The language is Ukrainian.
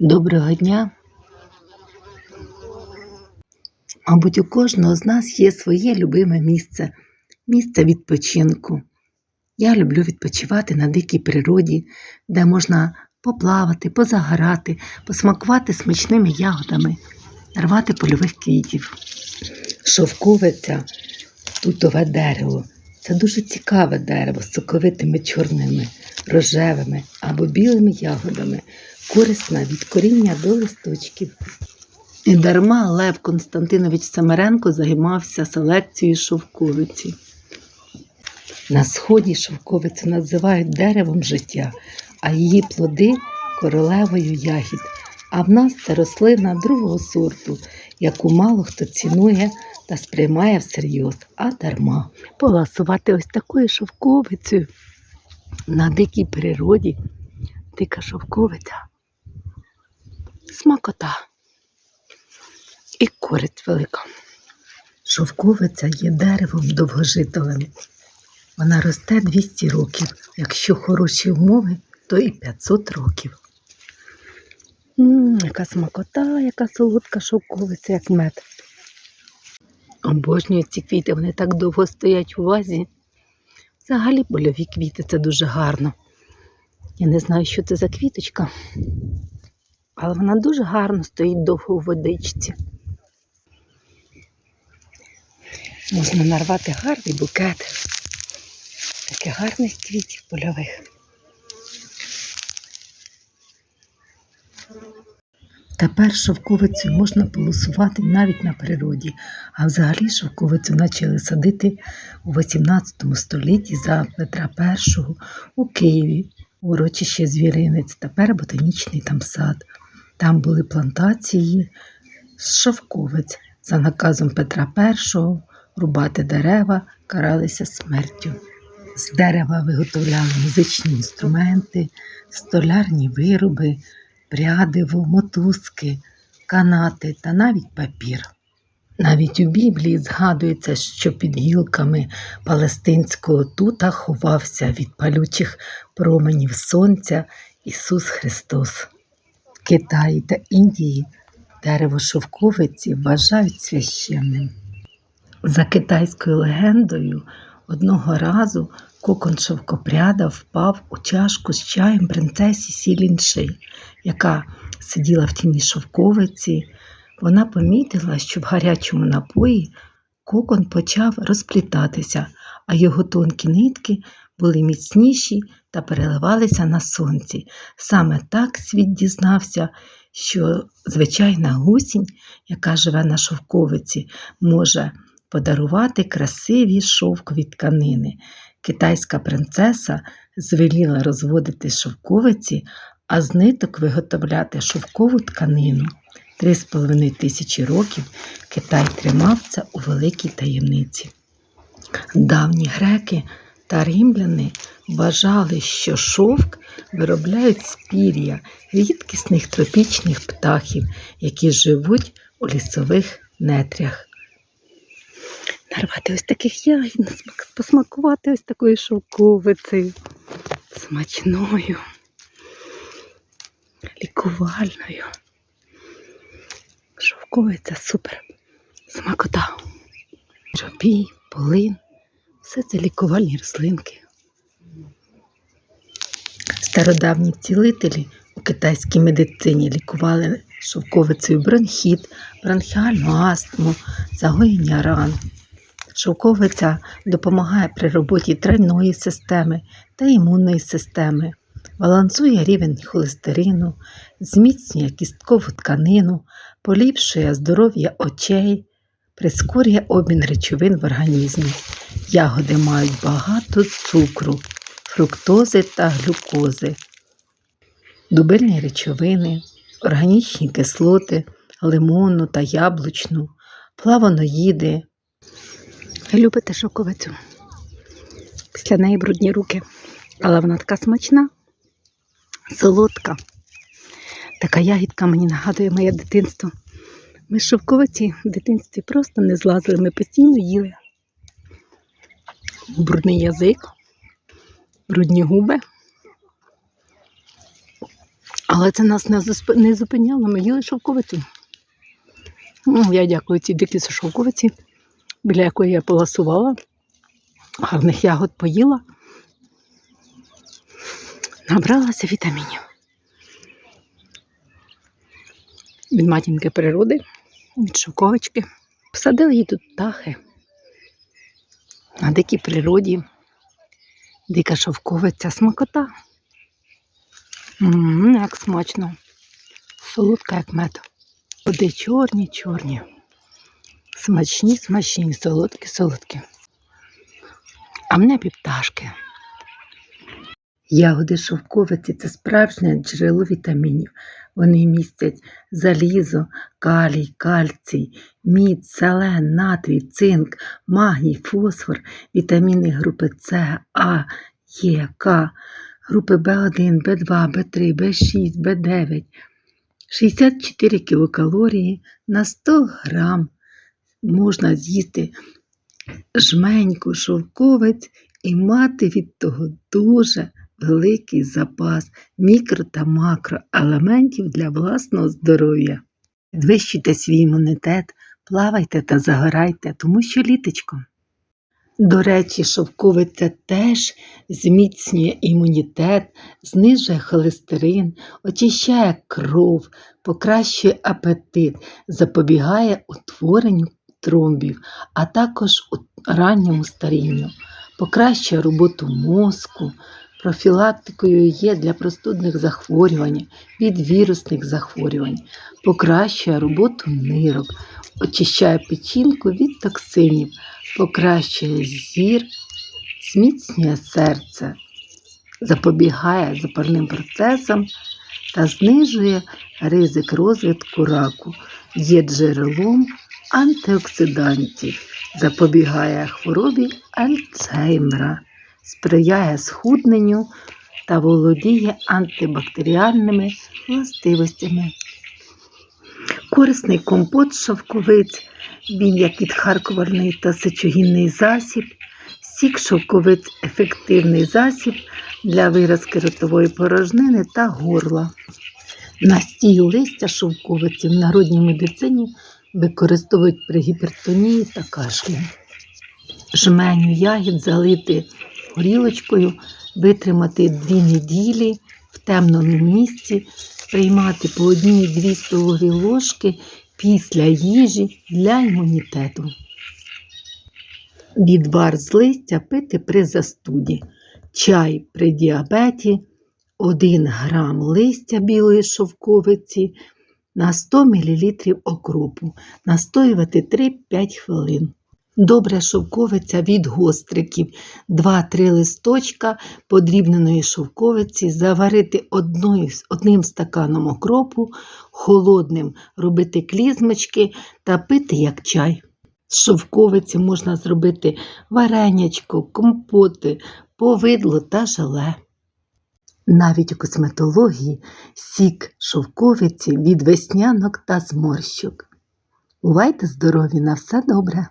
Доброго дня. Мабуть, у кожного з нас є своє любиме місце, місце відпочинку. Я люблю відпочивати на дикій природі, де можна поплавати, позагорати, посмакувати смачними ягодами, нарвати польових квітів. Шовковиця тутове дерево. Це дуже цікаве дерево з соковитими чорними, рожевими або білими ягодами, корисна від коріння до листочків. І дарма Лев Константинович Самаренко займався селекцією шовковиці. На сході шовковицю називають деревом життя, а її плоди королевою ягід. А в нас це рослина другого сорту, яку мало хто цінує та сприймає всерйоз, а дарма. Поласувати ось такою шовковицею на дикій природі. Дика шовковиця. Смакота. І користь велика. Шовковиця є деревом довгожителем. Вона росте 200 років. Якщо хороші умови, то і 500 років. М, яка смакота, яка солодка шовковиця, як мед. Обожнюю ці квіти, вони так довго стоять у вазі. Взагалі польові квіти це дуже гарно. Я не знаю, що це за квіточка, але вона дуже гарно стоїть довго у водичці. Можна нарвати гарний букет таких гарних квітів польових. Тепер шовковицю можна полосувати навіть на природі, а взагалі шовковицю почали садити у 18 столітті за Петра І у Києві, урочище Звіринець, тепер ботанічний там сад. Там були плантації з шовковиць. За наказом Петра І рубати дерева каралися смертю. З дерева виготовляли музичні інструменти, столярні вироби, прядиво, мотузки, канати та навіть папір. Навіть у Біблії згадується, що під гілками палестинського тута ховався від палючих променів сонця Ісус Христос. Китаї та Індії дерево шовковиці вважають священним. За китайською легендою, одного разу кокон шовкопряда впав у чашку з чаєм принцесі Сілінши, яка сиділа в тіні шовковиці. Вона помітила, що в гарячому напої кокон почав розплітатися, а його тонкі нитки були міцніші та переливалися на сонці. Саме так світ дізнався, що звичайна гусінь, яка живе на шовковиці, може подарувати красиві шовкові тканини. Китайська принцеса звеліла розводити шовковиці, а з ниток виготовляти шовкову тканину. Три з половиною тисячі років Китай тримав це у великій таємниці. Давні греки та римляни вважали, що шовк виробляють з пір'я рідкісних тропічних птахів, які живуть у лісових нетрях. Нарвати ось таких ягід, посмакувати ось такою шовковицею, смачною, лікувальною. Шовковиця супер. Смакота. Жопій, полин. Все це лікувальні рослинки. Стародавні цілителі у китайській медицині лікували шовковицею бронхіт, бронхіальну астму, загоєння ран. Шовковиця допомагає при роботі тройної системи та імунної системи, балансує рівень холестерину, зміцнює кісткову тканину, поліпшує здоров'я очей, прискорює обмін речовин в організмі. Ягоди мають багато цукру, фруктози та глюкози, дубильні речовини, органічні кислоти, лимонну та яблучну, флавоноїди. Ви любите шовковицю? Після неї брудні руки. Але вона така смачна, солодка. Така ягідка мені нагадує моє дитинство. Ми шовковиці в дитинстві просто не злазили, ми постійно їли. Брудний язик, брудні губи. Але це нас не зупиняло, ми їли шовковицю. Ну, я дякую цій дикій шовковиці, біля якої я поласувала, гарних ягод поїла. Набралася вітамінів. Від матінки природи, від шовковички. Посадили її тут птахи. На дикій природі. Дика шовковиця смакота. Мм, як смачно. Солодка, як мед. Води чорні, чорні. Смачні, смачні, солодкі, солодкі. А мене пташки. Ягоди шовковиці це справжнє джерело вітамінів. Вони містять залізо, калій, кальцій, мід, селен, натрій, цинк, магній, фосфор, вітаміни групи С, А, Е, К, групи В1, В2, В3, В6, В9. 64 кілокалорії на 100 грам можна з'їсти жменьку шовковець і мати від того дуже великий запас мікро та макроелементів для власного здоров'я. Підвищуйте свій імунітет, плавайте та загорайте, тому що літочко. До речі, шовковиця теж зміцнює імунітет, знижує холестерин, очищає кров, покращує апетит, запобігає утворенню тромбів, а також ранньому старінню, покращує роботу мозку, профілактикою є для простудних захворювань, від вірусних захворювань, покращує роботу нирок, очищає печінку від токсинів, покращує зір, зміцнює серце, запобігає запальним процесам та знижує ризик розвитку раку, є джерелом антиоксидантів, запобігає хворобі Альцгеймера, сприяє схудненню та володіє антибактеріальними властивостями. Корисний компот шовковиць, він як відхаркувальний та сечогінний засіб, сік шовковиць ефективний засіб для виразки ротової порожнини та горла. Настій листя шовковиці в народній медицині використовують при гіпертонії та кашлі. Жменю ягід залити горілочкою, витримати дві неділі в темному місці, приймати по одній-дві столові ложки після їжі для імунітету. Відвар з листя пити при застуді, чай при діабеті, 1 грам листя білої шовковиці на 100 мл окропу, настоювати 3-5 хвилин. Добра шовковиця від гостриків, 2-3 листочка подрібненої шовковиці, заварити одною, одним стаканом окропу, холодним робити клізмочки та пити як чай. З шовковиці можна зробити варенячко, компоти, повидло та желе. Навіть у косметології сік шовковиці від веснянок та зморщок. Бувайте здорові на все добре!